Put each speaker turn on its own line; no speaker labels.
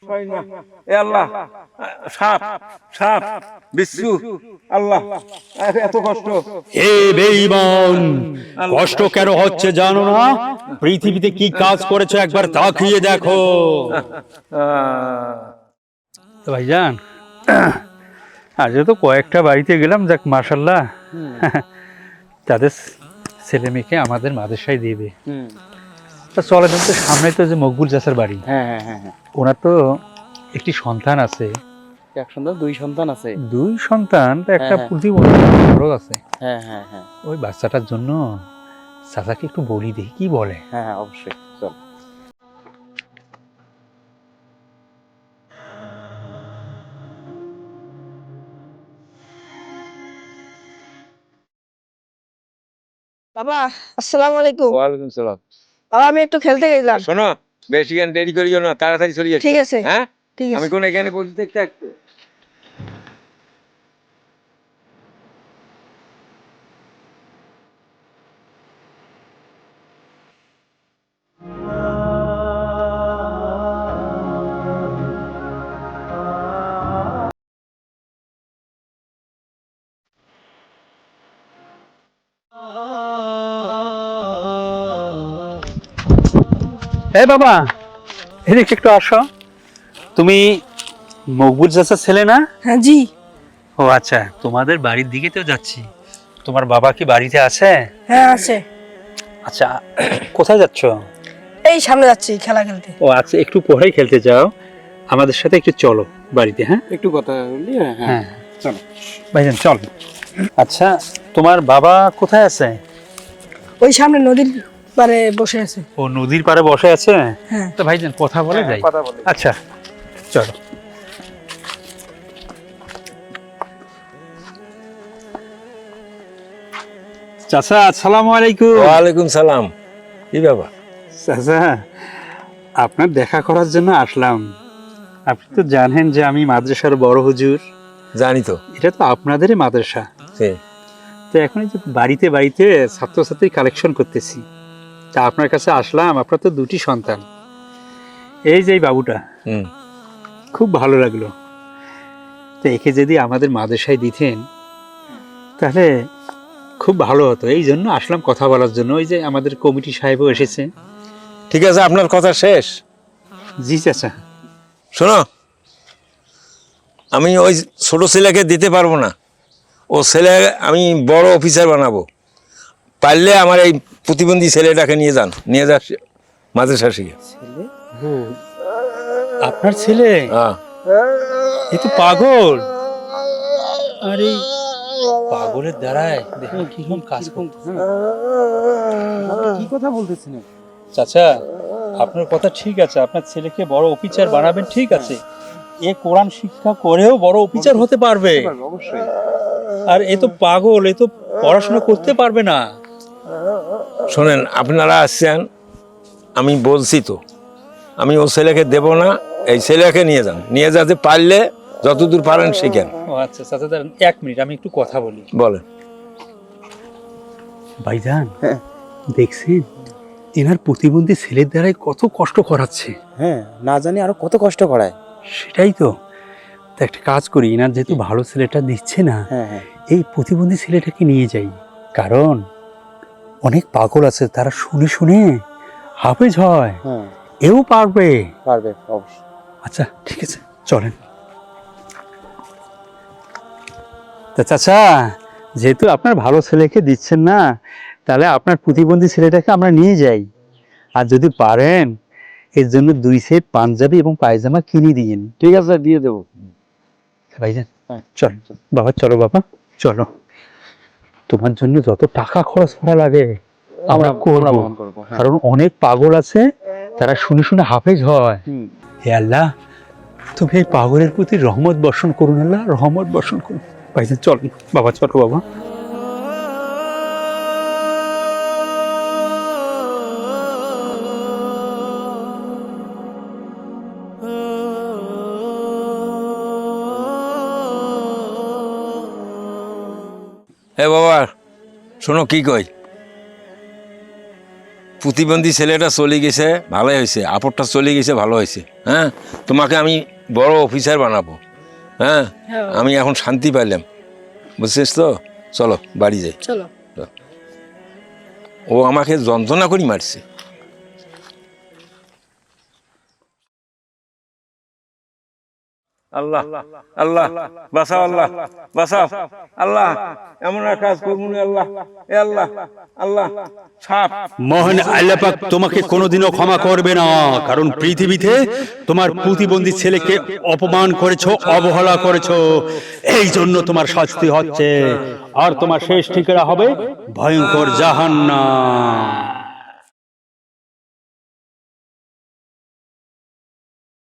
ছয় না এ আল্লাহ সাপ সাপ বিচ্ছু আল্লাহ এত কষ্ট।
হে বেঈমান কষ্ট কেন হচ্ছে জানো না? পৃথিবীতে কি কাজ করেছ একবার তাকিয়ে দেখো।
আহ,
তো ভাইজান আজ তো কয়েকটা বাড়িতে গেলাম যাক মার্শাল্লাহ তাদের ছেলে মেয়েকে আমাদের মাদ্রাসায় দেবে
হুম,
তা চলে তো সামনে তো যে মকবুল চাষার বাড়ি।
হ্যাঁ হ্যাঁ হ্যাঁ হ্যাঁ।
ওনার তো একটি সন্তান আছে।
এক সন্তান দুই সন্তান আছে।
দুই সন্তান তো একটা
হ্যাঁ, হ্যাঁ।
প্রতিবন্ধী বড় আছে।
হ্যাঁ হ্যাঁ হ্যাঁ।
ওই বাচ্চাটার জন্য চাচাকে একটু বলি দেখি কি বলে?
হ্যাঁ হ্যাঁ অবশ্যই চল।
বাবা আসসালামু আলাইকুম।
ওয়ালাইকুম সালাম।
বাবা আমি একটু খেলতে গেছিলাম।
শোনো বেশি গান দেরি করিও না তাড়াতাড়ি চলে যাচ্ছি
ঠিক আছে।
হ্যাঁ?
ঠিক আছে।
আমি কোন এখানে বসে দেখতে একটু
এ বাবা এদিকে একটু আসো। তুমি মকবুল চাচার ছেলে না?
হ্যাঁ জি।
ও আচ্ছা তোমাদের বাড়ির দিকে তো যাচ্ছি। তোমার বাবা কি বাড়িতে আছে?
হ্যাঁ আছে।
আচ্ছা কোথায় যাচ্ছ?
এই সামনে যাচ্ছি খেলা খেলতে।
ও আচ্ছা একটু পরেই খেলতে যাও। আমাদের সাথে একটু চলো বাড়িতে হ্যাঁ?
একটু কথা বললি হ্যাঁ হ্যাঁ।
হ্যাঁ।
চলো।
ভাইজান চল। আচ্ছা তোমার বাবা কোথায় আছে?
ওই সামনে নদীর পারে বসে আছে।
ও নদীর পাড়ে বসে আছে?
হ্যাঁ।
তো ভাইজান কথা বলে যাই।
কথা বলে
আচ্ছা চলো। চাচা আসসালামু আলাইকুম।
ওয়ালাইকুম সালাম। কি ব্যাপার?
চাচা আপনার দেখা করার জন্য আসলাম। আপনি তো জানেন যে আমি মাদ্রাসার বড় হুজুর।
জানি তো।
এটা তো আপনাদেরই মাদ্রাসা। তো এখন এই যে বাড়িতে বাড়িতে ছাত্রছাত্রী কালেকশন করতেছি। তা আপনার কাছে আসলাম আপনার তো দুটি সন্তান। এই যে এই বাবুটা খুব ভালো লাগল। তো একে যদি আমাদের মাদ্রাসায় দিতেন তাহলে খুব ভালো হতো। এই জন্য আসলাম কথা বলার জন্য। ওই যে আমাদের কমিটি সাহেবও এসেছে।
ঠিক আছে আপনার কথা শেষ।
জি চাচা।
শোনো আমি ওই ছোটো ছেলেকে দিতে পারব না। ও ছেলে আমি বড় অফিসার বানাবো। পারলে আমার এই প্রতিবন্ধী ছেলেটাকে নিয়ে যান নিয়ে যা মাদ্রাসা শিখে
আপনার ছেলে?
হ্যাঁ।
এ তো পাগল। আরে পাগলের দ্বারায় দেখুন কীরকম কাজ
কি কথা বলতেছেন?
চাচা আপনার কথা ঠিক আছে আপনার ছেলেকে বড় অফিসার বানাবেন ঠিক আছে। এ কোরআন শিক্ষা করেও বড় অফিসার হতে পারবে
অবশ্যই।
আর এ তো পাগল এ তো পড়াশোনা করতে পারবে না।
শোনেন আপনারা আসছেন আমি বলছি তো আমি ও ছেলেকে দেব না এই ছেলেকে নিয়ে যান। নিয়ে যাতে পারলে যতদূর পারেন শিখেন।
ও আচ্ছা চাচা দাঁড়ান, এক মিনিট আমি একটু কথা বলি।
বলেন।
ভাইজান দেখছেন এনার প্রতিবন্ধী ছেলের দ্বারাই কত কষ্ট করাচ্ছে।
হ্যাঁ না জানি আরও কত কষ্ট করায়।
সেটাই তো। তো একটা কাজ করি এনার যেহেতু ভালো ছেলেটা দিচ্ছে না
হ্যাঁ হ্যাঁ।
এই প্রতিবন্ধী ছেলেটাকে নিয়ে যাই। কারণ অনেক পাগল আছে তারা শুনে শুনে হাফেজ হয়।
হ্যাঁ।
এও পারবে।
পারবে অবশ্যই।
আচ্ছা ঠিক আছে চলেন। তা চাচা যেহেতু আপনার ভালো ছেলেকে দিচ্ছেন না তাহলে আপনার প্রতিবন্ধী ছেলেটাকে আমরা নিয়ে যাই। আর যদি পারেন এর জন্য দুই সেট পাঞ্জাবি এবং পায়জামা কিনে দিন
ঠিক আছে দিয়ে দেবো।
ভাইজান
হ্যাঁ,
চল বাবা চলো বাবা চলো। তোমার জন্য যত টাকা খরচ করা লাগে আমরা করব।
হ্যাঁ।
কারণ অনেক পাগল আছে তারা শুনে শুনে হাফেজ হয়। হে আল্লাহ তুমি এই পাগলের প্রতি রহমত বর্ষণ করুন আল্লাহ রহমত বর্ষণ করুন ভাইজান চল বাবা চলো বাবা।
এ বাবা শোনো কি কই প্রতিবন্ধী ছেলেটা চলে গেছে ভালোই হয়েছে আপরটা চলে গেছে ভালো হয়েছে হ্যাঁ তোমাকে আমি বড় অফিসার বানাবো। হ্যাঁ
হ্যাঁ।
আমি এখন শান্তি পাইলাম বুঝছিস তো? চলো বাড়ি যাই।
চলো।
ও আমাকে যন্ত্রণা করি মারছে আল্লাহ আল্লাহ বাঁচাও আল্লাহ বাঁচাও। আল্লাহ এমন এক কাজ করব আল্লাহ এ আল্লাহ আল্লাহ সাপ
মহান আল্লাপাক তোমাকে কোনোদিনও ক্ষমা করবে না কারণ পৃথিবীতে তোমার প্রতিবন্ধী ছেলেকে অপমান করেছ অবহেলা করেছ এই জন্য তোমার শাস্তি হচ্ছে আর তোমার শেষ ঠিকানা হবে ভয়ঙ্কর জাহান্নাম।